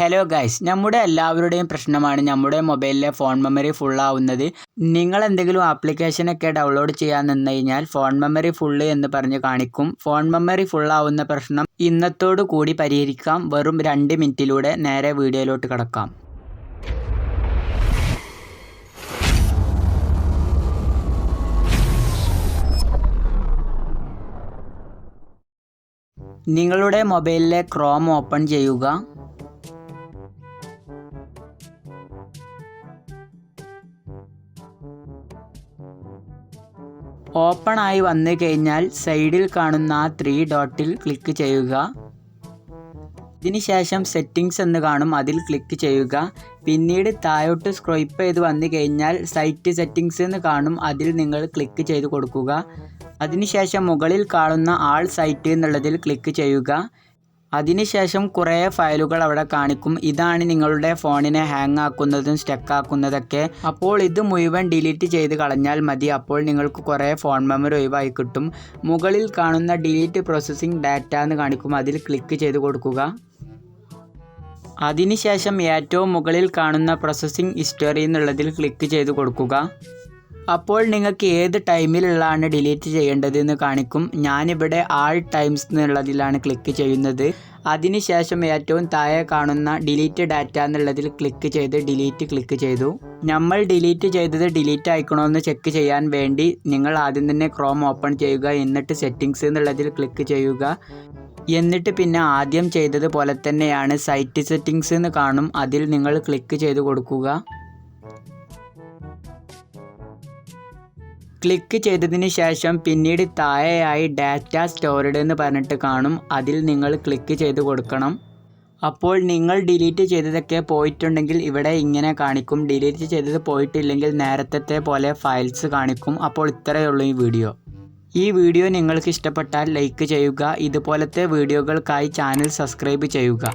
Hello guys നമ്മുടെ എല്ലാവരുടെയും പ്രശ്നമാണ് നമ്മുടെ മൊബൈലിലെ ഫോൺ മെമ്മറി ഫുള്ളാവുന്നത് നിങ്ങൾ എന്തെങ്കിലും ആപ്ലിക്കേഷനൊക്കെ ഡൗൺലോഡ് ചെയ്യാൻ നിന്ന് കഴിഞ്ഞാൽ ഫോൺ മെമ്മറി ഫുള്ള് എന്ന് പറഞ്ഞ് കാണിക്കും. ഫോൺ മെമ്മറി ഫുള്ളാവുന്ന പ്രശ്നം ഇന്നത്തോടു കൂടി പരിഹരിക്കാം. വെറും രണ്ട് മിനിറ്റിലൂടെ നേരെ വീഡിയോയിലോട്ട് കിടക്കാം. നിങ്ങളുടെ മൊബൈലിലെ ക്രോം ഓപ്പൺ ചെയ്യുക. ഓപ്പൺ ആയി വന്നു കഴിഞ്ഞാൽ സൈഡിൽ കാണുന്ന ആ ത്രീ ഡോട്ടിൽ ക്ലിക്ക് ചെയ്യുക. ഇതിനുശേഷം സെറ്റിംഗ്സ് എന്ന് കാണും അതിൽ ക്ലിക്ക് ചെയ്യുക. പിന്നീട് താഴോട്ട് സ്ക്രൈപ്പ് ചെയ്ത് വന്നു കഴിഞ്ഞാൽ സൈറ്റ് സെറ്റിംഗ്സ് എന്ന് കാണും അതിൽ നിങ്ങൾ ക്ലിക്ക് ചെയ്ത് കൊടുക്കുക. അതിനുശേഷം മുകളിൽ കാണുന്ന ആൾ സൈറ്റ് എന്നുള്ളതിൽ ക്ലിക്ക് ചെയ്യുക. അതിനുശേഷം കുറേ ഫയലുകൾ അവിടെ കാണിക്കും. ഇതാണ് നിങ്ങളുടെ ഫോണിനെ ഹാങ് ആക്കുന്നതും സ്റ്റക്ക് ആക്കുന്നതൊക്കെ. അപ്പോൾ ഇത് മുഴുവൻ ഡിലീറ്റ് ചെയ്ത് കളഞ്ഞാൽ മതി. അപ്പോൾ നിങ്ങൾക്ക് കുറേ ഫോൺ മെമ്മറി ഒഴിവായി കിട്ടും. മുകളിൽ കാണുന്ന ഡിലീറ്റ് പ്രോസസ്സിംഗ് ഡാറ്റ എന്ന് കാണിക്കും. അതിൽ ക്ലിക്ക് ചെയ്ത് കൊടുക്കുക. അതിനുശേഷം ഏറ്റവും മുകളിൽ കാണുന്ന പ്രോസസ്സിംഗ് ഹിസ്റ്ററി എന്നുള്ളതിൽ ക്ലിക്ക് ചെയ്ത് കൊടുക്കുക. അപ്പോൾ നിങ്ങൾക്ക് ഏത് ടൈമിലുള്ളതാണ് ഡിലീറ്റ് ചെയ്യേണ്ടത് എന്ന് കാണിക്കും. ഞാനിവിടെ ആൾ ടൈംസ് എന്നുള്ളതിലാണ് ക്ലിക്ക് ചെയ്യുന്നത്. അതിനുശേഷം ഏറ്റവും താഴെ കാണുന്ന ഡിലീറ്റ് ഡാറ്റ എന്നുള്ളതിൽ ക്ലിക്ക് ചെയ്ത് ഡിലീറ്റ് ക്ലിക്ക് ചെയ്തു. നമ്മൾ ഡിലീറ്റ് ചെയ്തത് ഡിലീറ്റ് ആയിക്കണോ എന്ന് ചെക്ക് ചെയ്യാൻ വേണ്ടി നിങ്ങൾ ആദ്യം തന്നെ ക്രോം ഓപ്പൺ ചെയ്യുക എന്നിട്ട് സെറ്റിങ്സ് എന്നുള്ളതിൽ ക്ലിക്ക് ചെയ്യുക. എന്നിട്ട് പിന്നെ ആദ്യം ചെയ്തതുപോലെ തന്നെയാണ് സൈറ്റ് സെറ്റിങ്സ് എന്ന് കാണും. അതിൽ നിങ്ങൾ ക്ലിക്ക് ചെയ്ത് കൊടുക്കുക. ക്ലിക്ക് ചെയ്തതിന് ശേഷം പിന്നീട് താഴെയായി ഡാറ്റ സ്റ്റോർഡ് എന്ന് പറഞ്ഞിട്ട് കാണും. അതിൽ നിങ്ങൾ ക്ലിക്ക് ചെയ്ത് കൊടുക്കണം. അപ്പോൾ നിങ്ങൾ ഡിലീറ്റ് ചെയ്തതൊക്കെ പോയിട്ടുണ്ടെങ്കിൽ ഇവിടെ ഇങ്ങനെ കാണിക്കും. ഡിലീറ്റ് ചെയ്തത് പോയിട്ടില്ലെങ്കിൽ നേരത്തെ പോലെ ഫയൽസ് കാണിക്കും. അപ്പോൾ ഇത്രയേ ഉള്ളൂ ഈ വീഡിയോ. ഈ വീഡിയോ നിങ്ങൾക്ക് ഇഷ്ടപ്പെട്ടാൽ ലൈക്ക് ചെയ്യുക. ഇതുപോലത്തെ വീഡിയോകൾക്കായി ചാനൽ സബ്സ്ക്രൈബ് ചെയ്യുക.